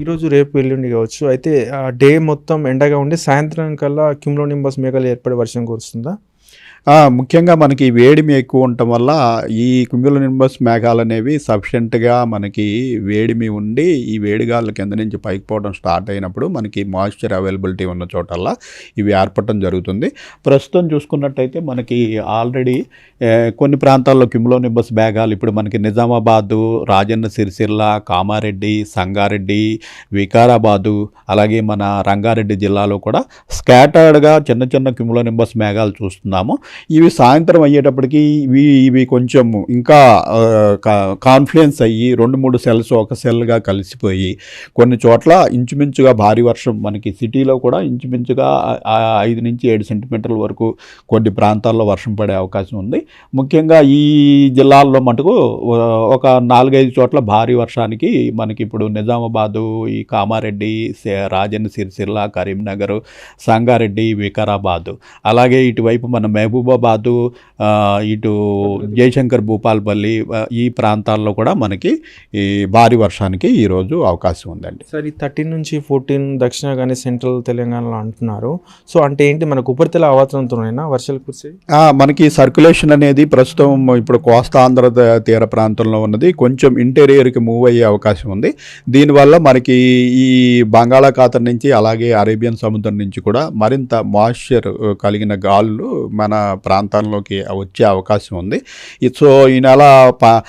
ఈరోజు రేపు ఎల్లుండి కావచ్చు. అయితే డే మొత్తం ఎండగా ఉండి సాయంత్రం కల్లా క్యూమ్లోనింబస్ మేఘాలు ఏర్పడే వర్షం కురుస్తుందా? ముఖ్యంగా మనకి వేడిమి ఎక్కువ ఉండటం వల్ల ఈ నింబస్ మేఘాలు అనేవి సఫిషియెంట్గా మనకి వేడిమి ఉండి ఈ వేడిగాళ్ళ కింద నుంచి పైకి పోవడం స్టార్ట్ అయినప్పుడు మనకి మాయిశ్చర్ అవైలబిలిటీ ఉన్న చోటల్లా ఇవి ఏర్పడటం జరుగుతుంది. ప్రస్తుతం చూసుకున్నట్టయితే మనకి ఆల్రెడీ కొన్ని ప్రాంతాల్లో నింబస్ మేఘాలు ఇప్పుడు మనకి నిజామాబాదు రాజన్న సిరిసిల్ల కామారెడ్డి సంగారెడ్డి వికారాబాదు అలాగే మన రంగారెడ్డి జిల్లాలో కూడా స్కాటర్డ్గా చిన్న చిన్న నింబస్ మేఘాలు చూస్తున్నాము. ఇవి సాయంత్రం అయ్యేటప్పటికి ఇవి ఇవి కొంచెం ఇంకా కాన్ఫ్లుయెన్స్ అయ్యి రెండు మూడు సెల్స్ ఒక సెల్గా కలిసిపోయి కొన్ని చోట్ల ఇంచుమించుగా భారీ వర్షం మనకి సిటీలో కూడా ఇంచుమించుగా ఐదు నుంచి ఏడు సెంటీమీటర్ల వరకు కొన్ని ప్రాంతాల్లో వర్షం పడే అవకాశం ఉంది. ముఖ్యంగా ఈ జిల్లాల్లో మటుకు ఒక నాలుగైదు చోట్ల భారీ వర్షానికి మనకి ఇప్పుడు నిజామాబాదు ఈ కామారెడ్డి రాజన్న సిరిసిల్ల కరీంనగర్ సంగారెడ్డి వికారాబాదు. అలాగే ఇటువైపు మనం మహబూబాబాదు ఇటు జయశంకర్ భూపాల్పల్లి ఈ ప్రాంతాల్లో కూడా మనకి ఈ భారీ వర్షానికి ఈరోజు అవకాశం ఉందండి. సార్ ఈ థర్టీన్ నుంచి ఫోర్టీన్ దక్షిణ కానీ సెంట్రల్ తెలంగాణలో అంటున్నారు. సో అంటే ఏంటి మనకు ఉపరితల ఆవర్తనంతోనైనా వర్షాలు కురిసే? మనకి సర్క్యులేషన్ అనేది ప్రస్తుతం ఇప్పుడు కోస్తా ఆంధ్ర త- తీర ప్రాంతంలో ఉన్నది. కొంచెం ఇంటీరియర్కి మూవ్ అయ్యే అవకాశం ఉంది. దీనివల్ల మనకి ఈ బంగాళాఖాతం నుంచి అలాగే అరేబియన్ సముద్రం నుంచి కూడా మరింత మాయిశ్చర్ కలిగిన గాలులు మన ప్రాంతాల్లోకి వచ్చే అవకాశం ఉంది. సో ఈ నెల ప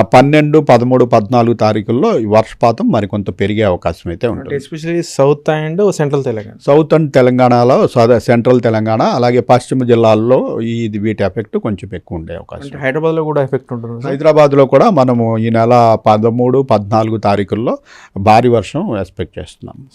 పన్నెండు పదమూడు పద్నాలుగు తారీఖుల్లో వర్షపాతం మరికొంత పెరిగే అవకాశం అయితే ఉంటుంది. Especially south and central Telangana. South and తెలంగాణలో సద- సెంట్రల్ తెలంగాణ అలాగే పశ్చిమ జిల్లాల్లో ఈ వీటి ఎఫెక్ట్ కొంచెం ఎక్కువ ఉండే అవకాశం. హైదరాబాద్లో కూడా ఎఫెక్ట్ ఉంటుంది హైదరాబాద్లో కూడా మనము ఈ నెల పదమూడు పద్నాలుగు తారీఖుల్లో భారీ వర్షం ఎక్స్పెక్ట్ చేస్తున్నాం.